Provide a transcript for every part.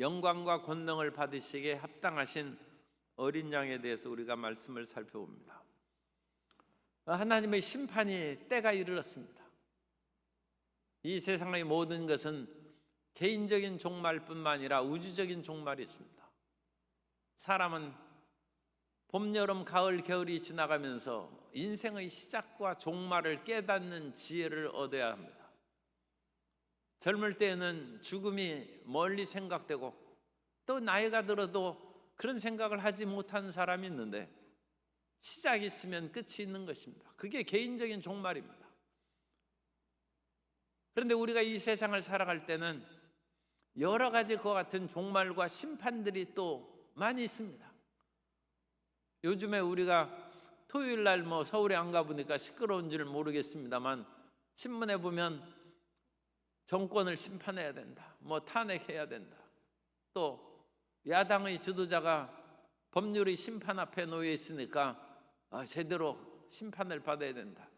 영광과 권능을 받으시기에 합당하신 어린 양에 대해서 우리가 말씀을 살펴봅니다. 하나님의 심판이 때가 이르렀습니다. 이 세상의 모든 것은 개인적인 종말뿐만 아니라 우주적인 종말이 있습니다. 사람은 봄, 여름, 가을, 겨울이 지나가면서 인생의 시작과 종말을 깨닫는 지혜를 얻어야 합니다. 젊을 때에는 죽음이 멀리 생각되고 또 나이가 들어도 그런 생각을 하지 못하는 사람이 있는데 시작이 있으면 끝이 있는 것입니다. 그게 개인적인 종말입니다. 그런데 우리가 이 세상을 살아갈 때는 여러 가지 그와 같은 종말과 심판들이 또 많이 있습니다. 요즘에 우리가 토요일 날 뭐 서울에 안 가보니까 시끄러운지를 모르겠습니다만 신문에 보면 정권을 심판해야 된다. 뭐 탄핵해야 된다. 또 야당의 지도자가 법률의 심판 앞에 놓여 있으니까 아, 제대로 심판을 받아야 된다.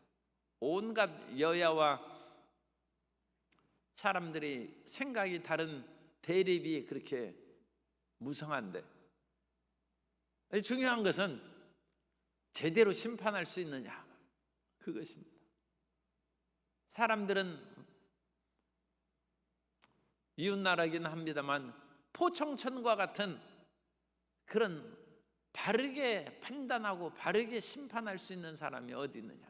온갖 여야와 사람들이 생각이 다른 대립이 그렇게 무성한데 중요한 것은 제대로 심판할 수 있느냐 그것입니다. 사람들은 이웃나라긴 합니다만 포청천과 같은 그런 바르게 판단하고 바르게 심판할 수 있는 사람이 어디 있느냐.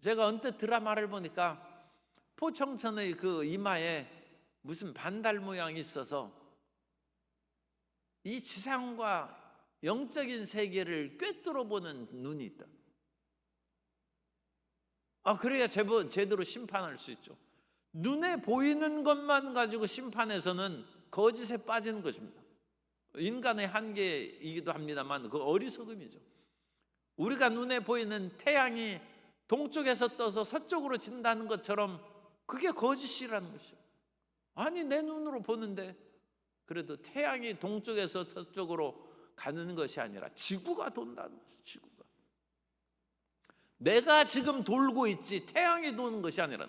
제가 언뜻 드라마를 보니까 포청천의 그 이마에 무슨 반달 모양이 있어서 이 지상과 영적인 세계를 꿰뚫어 보는 눈이 있다. 아, 그래야 제대로 심판할 수 있죠. 눈에 보이는 것만 가지고 심판해서는 거짓에 빠지는 것입니다. 인간의 한계이기도 합니다만 그 어리석음이죠. 우리가 눈에 보이는 태양이 동쪽에서 떠서 서쪽으로 진다는 것처럼 그게 거짓이라는 것이죠. 아니 내 눈으로 보는데 그래도 태양이 동쪽에서 서쪽으로 가는 것이 아니라 지구가 돈다는 것이죠. 지구가. 내가 지금 돌고 있지 태양이 도는 것이 아니라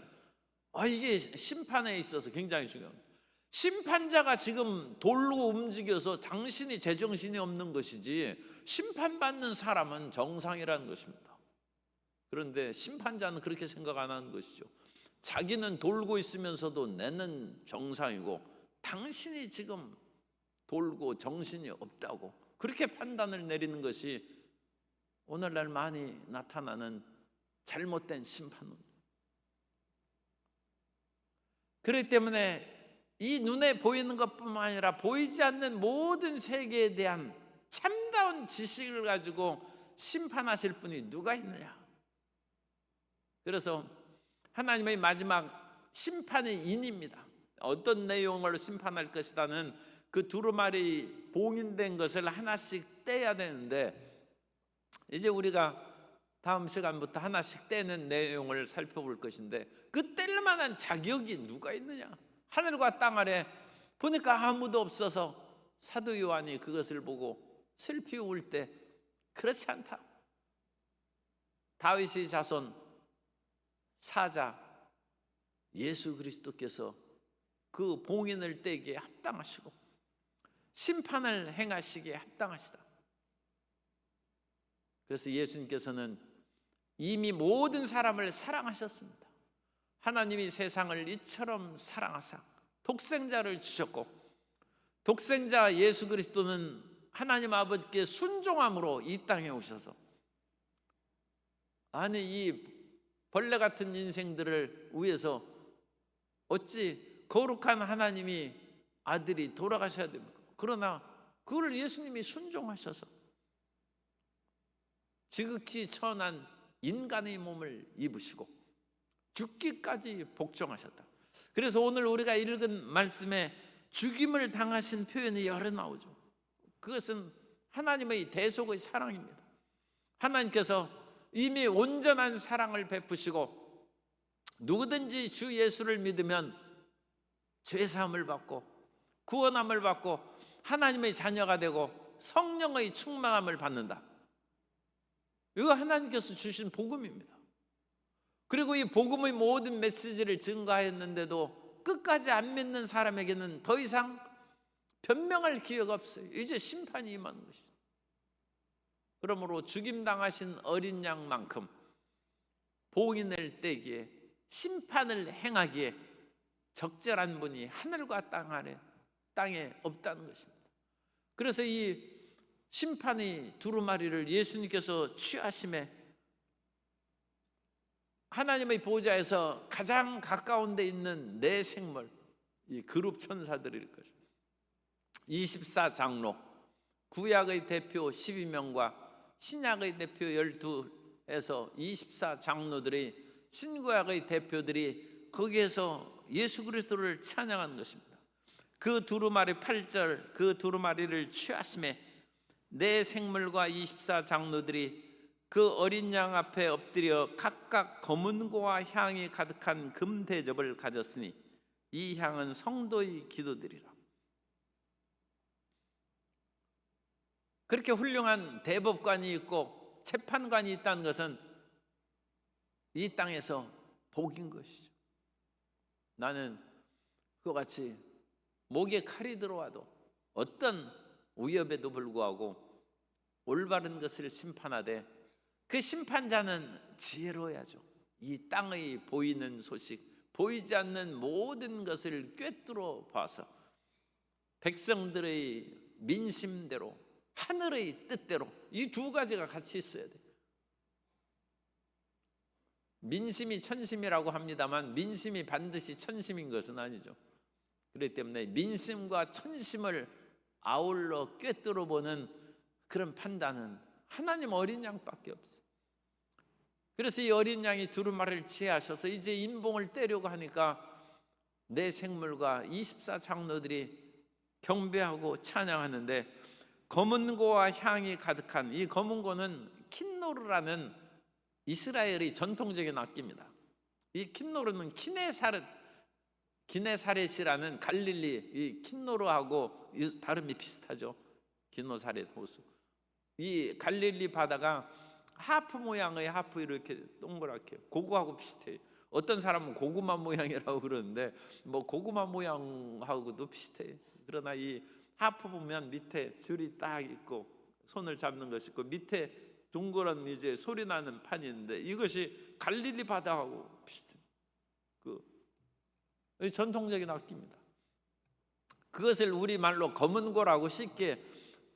아 이게 심판에 있어서 굉장히 중요합니다. 심판자가 지금 돌고 움직여서 당신이 제정신이 없는 것이지 심판받는 사람은 정상이라는 것입니다. 그런데 심판자는 그렇게 생각 안 하는 것이죠. 자기는 돌고 있으면서도 내는 정상이고 당신이 지금 돌고 정신이 없다고 그렇게 판단을 내리는 것이 오늘날 많이 나타나는 잘못된 심판입니다. 그렇기 때문에 이 눈에 보이는 것뿐만 아니라 보이지 않는 모든 세계에 대한 참다운 지식을 가지고 심판하실 분이 누가 있느냐? 그래서 하나님의 마지막 심판의 인입니다. 어떤 내용을 심판할 것이다는 그 두루마리 봉인된 것을 하나씩 떼야 되는데 이제 우리가 다음 시간부터 하나씩 떼는 내용을 살펴볼 것인데 그 뗄 만한 자격이 누가 있느냐? 하늘과 땅 아래 보니까 아무도 없어서 사도 요한이 그것을 보고 슬피 울 때 그렇지 않다. 다윗의 자손 사자 예수 그리스도께서 그 봉인을 떼기에 합당하시고 심판을 행하시기에 합당하시다. 그래서 예수님께서는 이미 모든 사람을 사랑하셨습니다. 하나님이 세상을 이처럼 사랑하사 독생자를 주셨고 독생자 예수 그리스도는 하나님 아버지께 순종함으로 이 땅에 오셔서 아니 이 벌레 같은 인생들을 위해서 어찌 거룩한 하나님이 아들이 돌아가셔야 됩니까? 그러나 그걸 예수님이 순종하셔서 지극히 천한 인간의 몸을 입으시고 죽기까지 복종하셨다. 그래서 오늘 우리가 읽은 말씀에 죽임을 당하신 표현이 여러 나오죠. 그것은 하나님의 대속의 사랑입니다. 하나님께서 이미 온전한 사랑을 베푸시고 누구든지 주 예수를 믿으면 죄 사함을 받고 구원함을 받고 하나님의 자녀가 되고 성령의 충만함을 받는다. 이거 하나님께서 주신 복음입니다. 그리고 이 복음의 모든 메시지를 증가했는데도 끝까지 안 믿는 사람에게는 더 이상 변명할 기회가 없어요. 이제 심판이 임하는 것이죠. 그러므로 죽임 당하신 어린 양만큼 복인을 떼기에 심판을 행하기에 적절한 분이 하늘과 땅 아래 땅에 없다는 것입니다. 그래서 이 심판의 두루마리를 예수님께서 취하심에 하나님의 보좌에서 가장 가까운 데 있는 내 생물 이 그룹 천사들일 것입니다. 24장로 구약의 대표 12명과 신약의 대표 12에서 24장로들이 신구약의 대표들이 거기에서 예수 그리스도를 찬양하는 것입니다. 그 두루마리 8절 그 두루마리를 취하심에 내 생물과 24장로들이 그 어린 양 앞에 엎드려 각각 검은고와 향이 가득한 금 대접을 가졌으니 이 향은 성도의 기도들이라. 그렇게 훌륭한 대법관이 있고 재판관이 있다는 것은 이 땅에서 복인 것이죠. 나는 그와 같이 목에 칼이 들어와도 어떤 위협에도 불구하고 올바른 것을 심판하되 그 심판자는 지혜로워야죠. 이 땅의 보이는 소식, 보이지 않는 모든 것을 꿰뚫어 봐서 백성들의 민심대로 하늘의 뜻대로 이 두 가지가 같이 있어야 돼. 민심이 천심이라고 합니다만 민심이 반드시 천심인 것은 아니죠. 그렇기 때문에 민심과 천심을 아울러 꿰뚫어 보는 그런 판단은 하나님 어린 양밖에 없어. 그래서 이 어린 양이 두루마리를 취하셔서 이제 인봉을 떼려고 하니까 내 생물과 24장로들이 경배하고 찬양하는데 검은 고와 향이 가득한 이 검은 고는 킨노르라는 이스라엘의 전통적인 악기입니다. 이 킨노르는 키네사렛 기네사렛이라는 갈릴리 이 킨노르하고 발음이 비슷하죠. 기노사렛 호수. 이 갈릴리 바다가 하프 모양의 하프 이렇게 동그랗게 고구하고 비슷해요. 어떤 사람은 고구마 모양이라고 그러는데 뭐 고구마 모양하고도 비슷해요. 그러나 이 하프 보면 밑에 줄이 딱 있고 손을 잡는 것이 있고 밑에 둥그런 이제 소리 나는 있는데 이것이 갈릴리 바다하고 비슷해요. 그 전통적인 악기입니다. 그것을 우리 말로 검은고라고 쉽게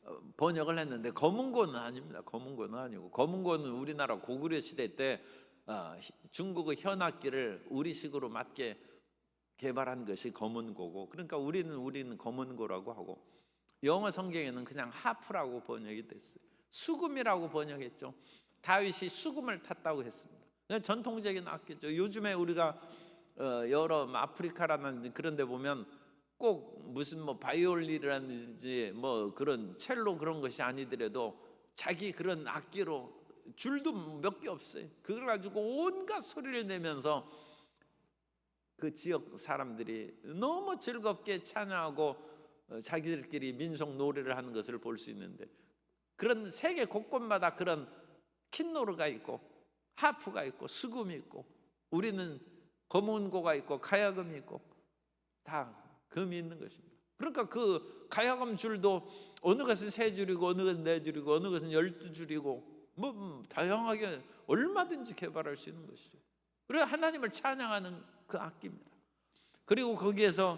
어, 번역을 했는데 검은고는 아닙니다. 검은고는 아니고 검은고는 우리나라 고구려 시대 때 어, 중국의 현악기를 우리식으로 맞게 개발한 것이 검은고고 그러니까 우리는 우리는 검은고라고 하고 영어 성경에는 그냥 하프라고 번역이 됐어요. 수금이라고 번역했죠. 다윗이 수금을 탔다고 했습니다. 전통적인 악기죠. 요즘에 우리가 어, 여러 아프리카라는 그런 데 보면 꼭 무슨 뭐 바이올린이라든지 뭐 그런 첼로 그런 것이 아니더라도 자기 그런 악기로 줄도 몇 개 없어요. 그걸 가지고 온갖 소리를 내면서 그 지역 사람들이 너무 즐겁게 찬양하고 어, 자기들끼리 민속 노래를 하는 것을 볼 수 있는데 그런 세계 곳곳마다 그런 킨노르가 있고 하프가 있고 수금이 있고 우리는 검은 고가 있고 가야금이 있고 다 금이 있는 것입니다. 그러니까 그 가야금 줄도 어느 것은 세 줄이고 어느 것은 네 줄이고 어느 것은 열두 줄이고 뭐 음, 다양하게 얼마든지 개발할 수 있는 것이죠. 그리고 하나님을 찬양하는 그 악기입니다. 그리고 거기에서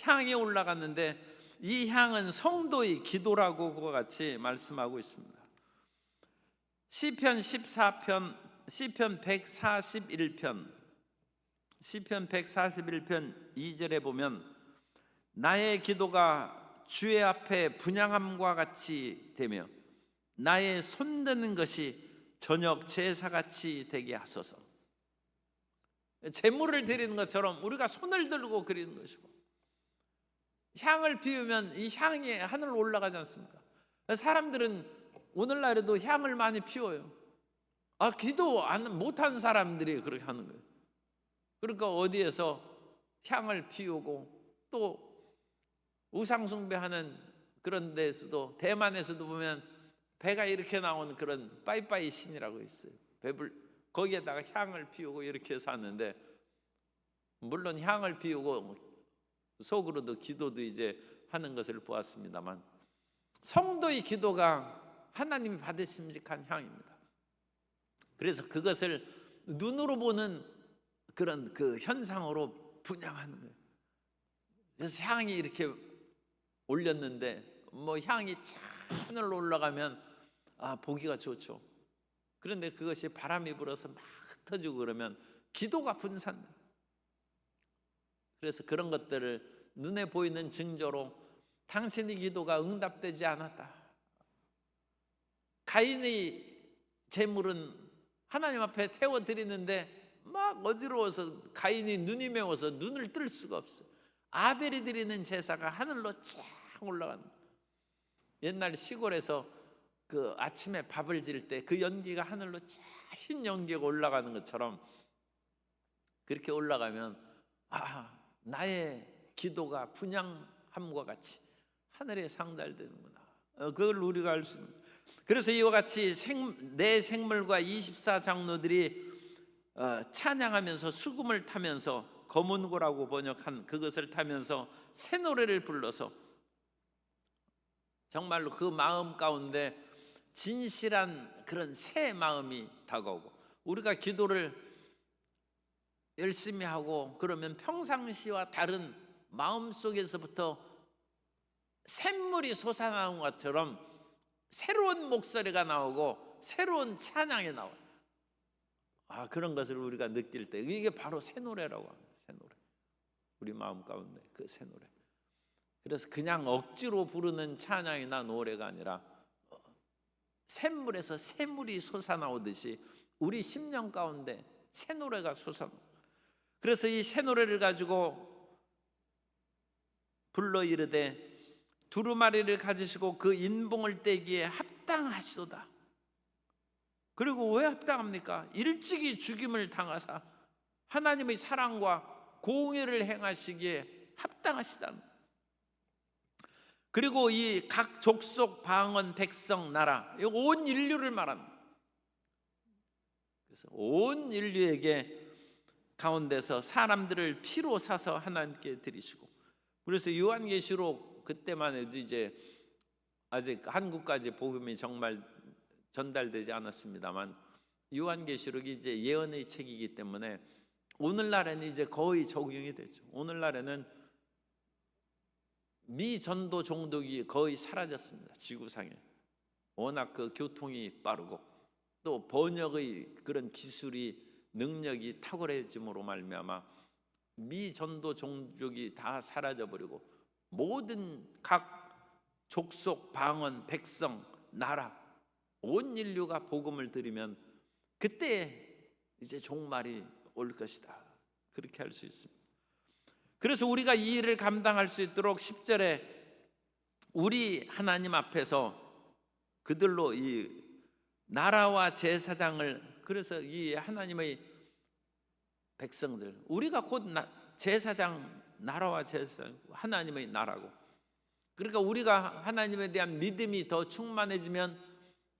향이 올라갔는데 이 향은 성도의 기도라고 그와 같이 말씀하고 있습니다. 시편 14편 시편 141편 시편 141편 2절에 보면 나의 기도가 주의 앞에 분양함과 같이 되며 나의 손드는 것이 저녁 제사같이 되게 하소서. 제물을 드리는 것처럼 우리가 손을 들고 그리는 것이고 향을 피우면 이 향이 하늘로 올라가지 않습니까? 사람들은 오늘날에도 향을 많이 피워요. 아 기도 안 못한 사람들이 그렇게 하는 거예요. 그러니까 어디에서 향을 피우고 또 우상숭배하는 그런 데서도 대만에서도 보면 배가 이렇게 나온 그런 빠이빠이 신이라고 있어요. 배불 거기에다가 향을 피우고 이렇게 하는데 물론 향을 피우고 속으로도 기도도 이제 하는 것을 보았습니다만 성도의 기도가 하나님이 받으심직한 향입니다. 그래서 그것을 눈으로 보는 그런 그 현상으로 분양하는 거예요. 그래서 향이 이렇게 올렸는데 뭐 향이 차 하늘로 올라가면 아 보기가 좋죠. 그런데 그것이 바람이 불어서 막 흩어지고 그러면 기도가 분산돼. 그래서 그런 것들을 눈에 보이는 징조로 당신의 기도가 응답되지 않았다. 가인의 재물은 하나님 앞에 태워 드리는데 막 어지러워서 가인이 눈이 매워서 눈을 뜰 수가 없어. 아벨이 드리는 제사가 하늘로 쫙. 거야. 옛날 시골에서 그 아침에 밥을 지을 때 그 연기가 하늘로 쫙흰 연기가 올라가는 것처럼 그렇게 올라가면 아 나의 기도가 분양함과 같이 하늘에 상달되는구나. 어, 그걸 우리가 알 수 있는. 그래서 이와 같이 생, 내 생물과 24장로들이 어, 찬양하면서 수금을 타면서 검은고라고 번역한 그것을 타면서 새 노래를 불러서 정말로 그 마음 가운데 진실한 그런 새 마음이 다가오고 우리가 기도를 열심히 하고 그러면 평상시와 다른 마음 속에서부터 샘물이 솟아나는 것처럼 새로운 목소리가 나오고 새로운 찬양이 나와요. 아 그런 것을 우리가 느낄 때 이게 바로 새 노래라고 합니다. 새 노래. 우리 마음 가운데 그 새 노래. 그래서 그냥 억지로 부르는 찬양이나 노래가 아니라 샘물에서 샘물이 솟아나오듯이 우리 심령 가운데 새 노래가 솟아나. 그래서 이 새 노래를 가지고 불러 이르되 두루마리를 가지시고 그 인봉을 떼기에 합당하시도다. 그리고 왜 합당합니까? 일찍이 죽임을 당하사 하나님의 사랑과 공의를 행하시기에 합당하시다. 그리고 이 각 족속 방언 백성 나라 이온 인류를 말합니다. 그래서 온 인류에게 가운데서 사람들을 피로 사서 하나님께 드리시고 그래서 요한계시록 그때만 해도 이제 아직 한국까지 복음이 정말 전달되지 않았습니다만 요한계시록이 이제 예언의 책이기 때문에 오늘날에는 이제 거의 적용이 되죠. 오늘날에는 미전도 종독이 거의 사라졌습니다. 지구상에 워낙 그 교통이 빠르고 또 번역의 그런 기술이 능력이 탁월해짐으로 말미암아 미전도 종족이 다 사라져 버리고 모든 각 족속, 방언, 백성, 나라 온 인류가 복음을 들으면 그때 이제 종말이 올 것이다. 그렇게 할 수 있습니다. 그래서 우리가 이 일을 감당할 수 있도록 10절에 우리 하나님 앞에서 그들로 이 나라와 제사장을 그래서 이 하나님의 백성들 우리가 곧 나, 제사장 나라와 제사장 하나님의 나라고 그러니까 우리가 하나님에 대한 믿음이 더 충만해지면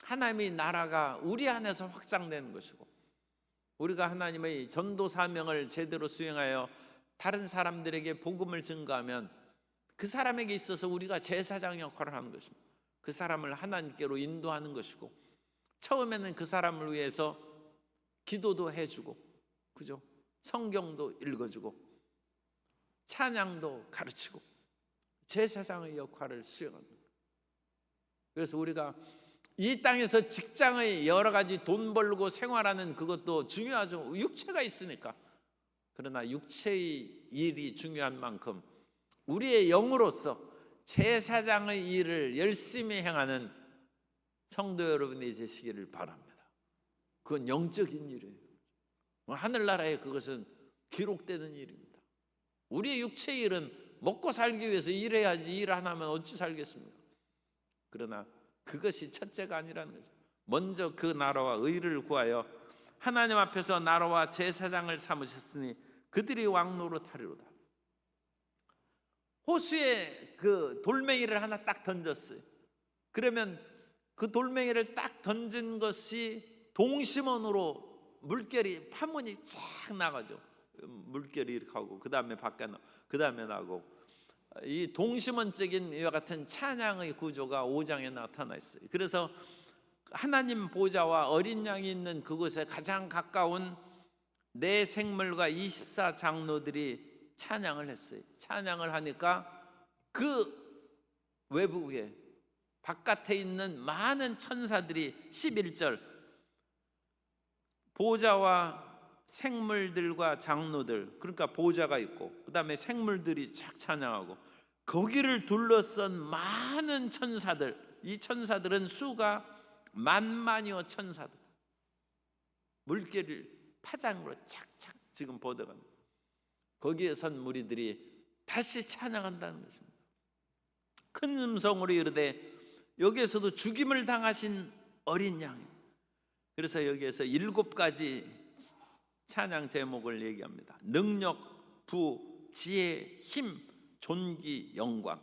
하나님의 나라가 우리 안에서 확장되는 것이고 우리가 하나님의 전도 사명을 제대로 수행하여 다른 사람들에게 복음을 증거하면 그 사람에게 있어서 우리가 제사장 역할을 하는 것입니다. 그 사람을 하나님께로 인도하는 것이고 처음에는 그 사람을 위해서 기도도 해주고 그죠? 성경도 읽어주고 찬양도 가르치고 제사장의 역할을 수행합니다. 그래서 우리가 이 땅에서 직장의 여러 가지 돈 벌고 생활하는 그것도 중요하죠. 육체가 있으니까. 그러나 육체의 일이 중요한 만큼 우리의 영으로서 제사장의 일을 열심히 행하는 성도 여러분이 되시기를 바랍니다. 그건 영적인 일이에요. 하늘나라에 그것은 기록되는 일입니다. 우리의 육체 일은 먹고 살기 위해서 일해야지 일 안 하면 어찌 살겠습니까? 그러나 그것이 첫째가 아니라는 거죠. 먼저 그 나라와 의를 구하여 하나님 앞에서 나라와 제사장을 삼으셨으니 그들이 왕노로 타리로다. 호수에 그 돌멩이를 하나 딱 던졌어요. 그러면 그 돌멩이를 딱 던진 것이 동심원으로 물결이 파문이 쫙 나가죠. 물결이 이렇게 하고 그 다음에 밖에 나그 다음에 나고 이 동심원적인 이와 같은 찬양의 구조가 5장에 나타나 있어요. 그래서 하나님 보좌와 어린 양이 있는 그곳에 가장 가까운 내 생물과 24 장로들이 찬양을 했어요. 찬양을 하니까 그 외부에 바깥에 있는 많은 천사들이 11절 보좌와 생물들과 장로들 그러니까 보좌가 있고 그다음에 생물들이 착 찬양하고 거기를 둘러싼 많은 천사들 이 천사들은 수가 만만이어 천사들 물결을 파장으로 착착 지금 보더간 거기에 선 무리들이 다시 찬양한다는 것입니다. 큰 음성으로 이르되 여기에서도 죽임을 당하신 어린 양. 그래서 여기에서 일곱 가지 찬양 제목을 얘기합니다. 능력, 부, 지혜, 힘, 존귀, 영광.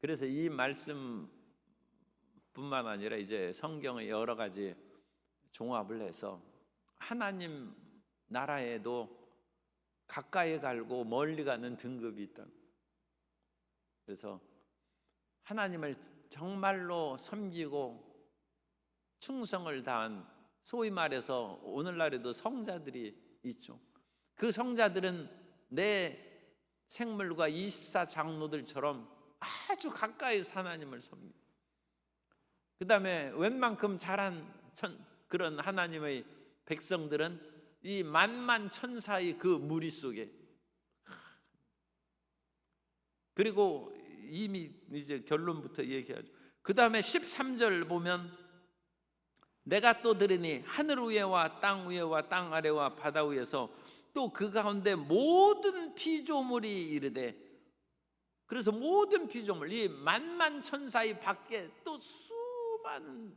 그래서 이 말씀뿐만 아니라 이제 성경의 여러 가지 종합을 해서 하나님 나라에도 가까이 갈고 멀리 가는 등급이 있다. 그래서 하나님을 정말로 섬기고 충성을 다한 소위 말해서 오늘날에도 성자들이 있죠. 그 성자들은 내 생물과 24 장로들처럼 아주 가까이서 하나님을 섬기. 그 다음에 웬만큼 잘한 천, 그런 하나님의 백성들은 이 만만 천사의 그 무리 속에 그리고 이미 이제 결론부터 얘기하죠. 그 다음에 13절 보면 내가 또 들으니 하늘 위에와 땅 위에와 땅 아래와 바다 위에서 또 그 가운데 모든 피조물이 이르되 그래서 모든 피조물 이 만만 천사의 밖에 또 수많은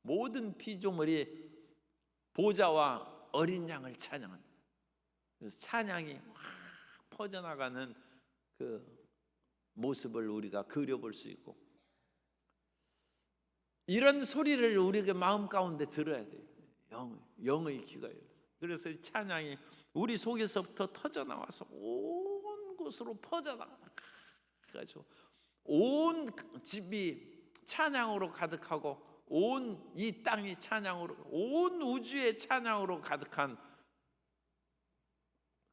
모든 피조물이 보좌와 어린 양을 찬양한다. 그래서 찬양이 확 퍼져나가는 그 모습을 우리가 그려볼 수 있고 이런 소리를 우리가 마음 가운데 들어야 돼요. 영, 영의 귀가 열려서. 그래서 이 찬양이 우리 속에서부터 터져 나와서 온 곳으로 퍼져 나가가지고 온 집이 찬양으로 가득하고 온 이 땅이 찬양으로 온 우주의 찬양으로 가득한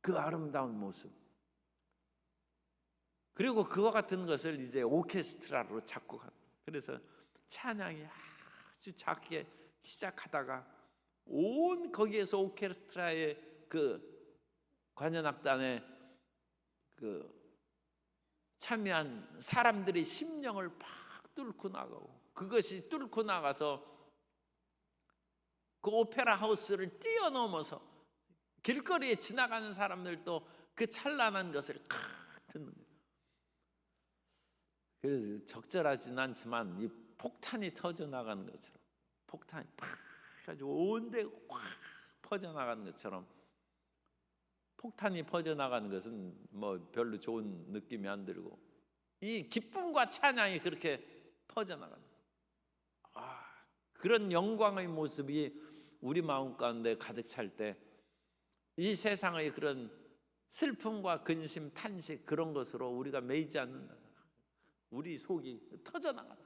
그 아름다운 모습. 그리고 그와 같은 것을 이제 오케스트라로 작곡한. 그래서 찬양이 아주 작게 시작하다가 온 거기에서 오케스트라의 그 관현악단의 그 참여한 사람들의 심령을 팍 뚫고 나가고 그것이 뚫고 나가서 그 오페라 하우스를 뛰어넘어서 길거리에 지나가는 사람들도 그 찬란한 것을 칵 듣는 거예요. 그래서 적절하진 않지만 이 폭탄이 터져 나가는 것처럼 폭탄이 팍 가지고 온데 확 퍼져 나가는 것처럼 폭탄이 퍼져 나가는 것은 뭐 별로 좋은 느낌이 안 들고 이 기쁨과 찬양이 그렇게 퍼져 나가는 아 그런 영광의 모습이 우리 마음 가운데 가득 찰 때 이 세상의 그런 슬픔과 근심, 탄식 그런 것으로 우리가 매이지 않는다. 우리 속이 터져 나가다.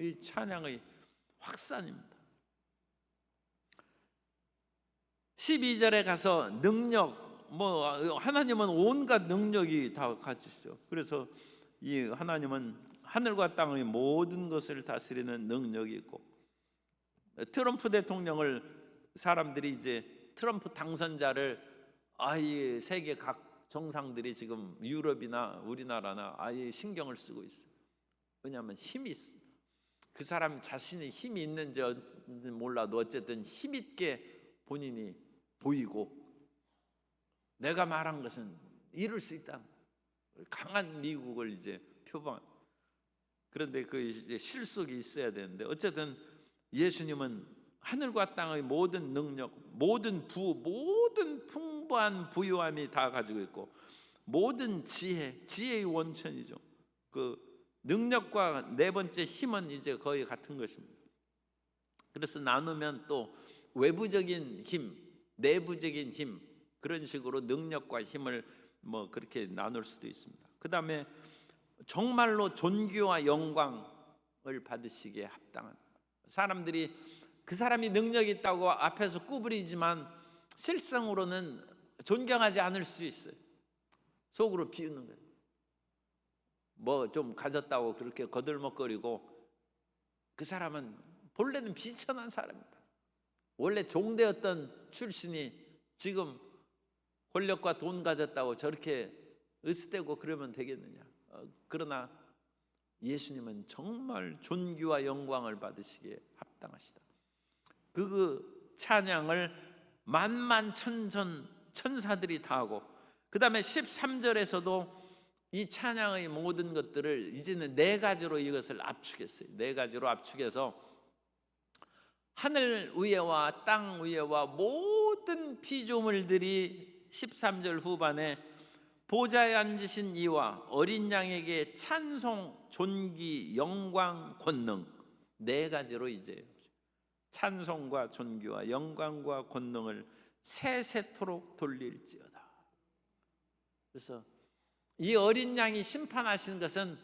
이 찬양의 확산입니다. 12절에 가서 능력 뭐 하나님은 온갖 능력이 다 가지시죠. 그래서 이 하나님은 하늘과 땅의 모든 것을 다스리는 능력이 있고 트럼프 대통령을 사람들이 이제 트럼프 당선자를 아예 세계 각 정상들이 지금 유럽이나 우리나라나 아예 신경을 쓰고 있어요. 왜냐하면 힘이 있어. 그 사람 자신이 힘이 있는지 몰라도 어쨌든 힘 있게 본인이 보이고 내가 말한 것은 이룰 수 있다. 강한 미국을 이제 표방. 그런데 그 이제 실속이 있어야 되는데 어쨌든 예수님은 하늘과 땅의 모든 능력, 모든 부, 모든 풍부한 부유함이 다 가지고 있고 모든 지혜, 지혜의 원천이죠. 그 능력과 네 번째 힘은 이제 거의 같은 것입니다. 그래서 나누면 또 외부적인 힘, 내부적인 힘 그런 식으로 능력과 힘을 뭐 그렇게 나눌 수도 있습니다. 그다음에 정말로 존귀와 영광을 받으시기에 합당한 사람들이 그 사람이 능력이 있다고 앞에서 꾸부리지만 실상으로는 존경하지 않을 수 있어요. 속으로 비우는 거예요. 뭐 좀 가졌다고 그렇게 거들먹거리고 그 사람은 본래는 비천한 사람입니다. 원래 종되었던 출신이 지금 권력과 돈 가졌다고 저렇게 으스대고 그러면 되겠느냐? 어, 그러나 예수님은 정말 존귀와 영광을 받으시기에 합당하시다. 그, 그 찬양을 만만천전 천사들이 다 하고 그 다음에 13절에서도 이 찬양의 모든 것들을 이제는 네 가지로 이것을 압축했어요. 네 가지로 압축해서 하늘 위에와 땅 위에와 모든 피조물들이 13절 후반에 보좌에 앉으신 이와 어린 양에게 찬송, 존귀, 영광, 권능 네 가지로 이제 찬송과 존귀와 영광과 권능을 세세토록 돌릴지어다. 그래서 이 어린 양이 심판하시는 것은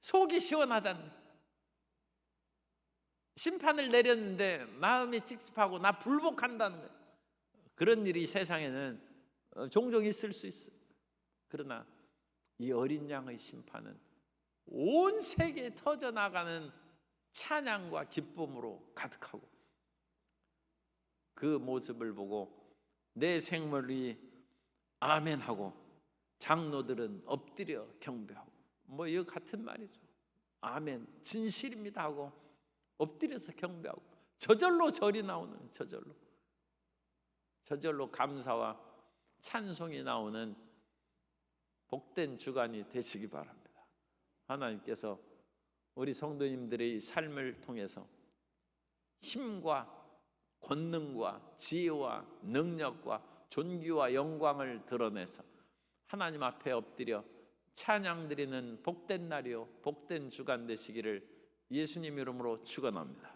속이 시원하다는. 심판을 내렸는데 마음이 찝찝하고 나 불복한다는 거예요. 그런 일이 세상에는 어, 종종 있을 수 있어요. 그러나 이 어린 양의 심판은 온 세계에 터져 나가는 찬양과 기쁨으로 가득하고 그 모습을 보고 내 생물이 아멘 하고 장로들은 엎드려 경배하고 뭐 이거 같은 말이죠. 아멘 진실입니다 하고 엎드려서 경배하고 저절로 절이 나오는 저절로 저절로 감사와 찬송이 나오는 복된 주간이 되시기 바랍니다. 하나님께서 우리 성도님들의 삶을 통해서 힘과 권능과 지혜와 능력과 존귀와 영광을 드러내서 하나님 앞에 엎드려 찬양 드리는 복된 날이요 복된 주간 되시기를 예수님 이름으로 축원합니다.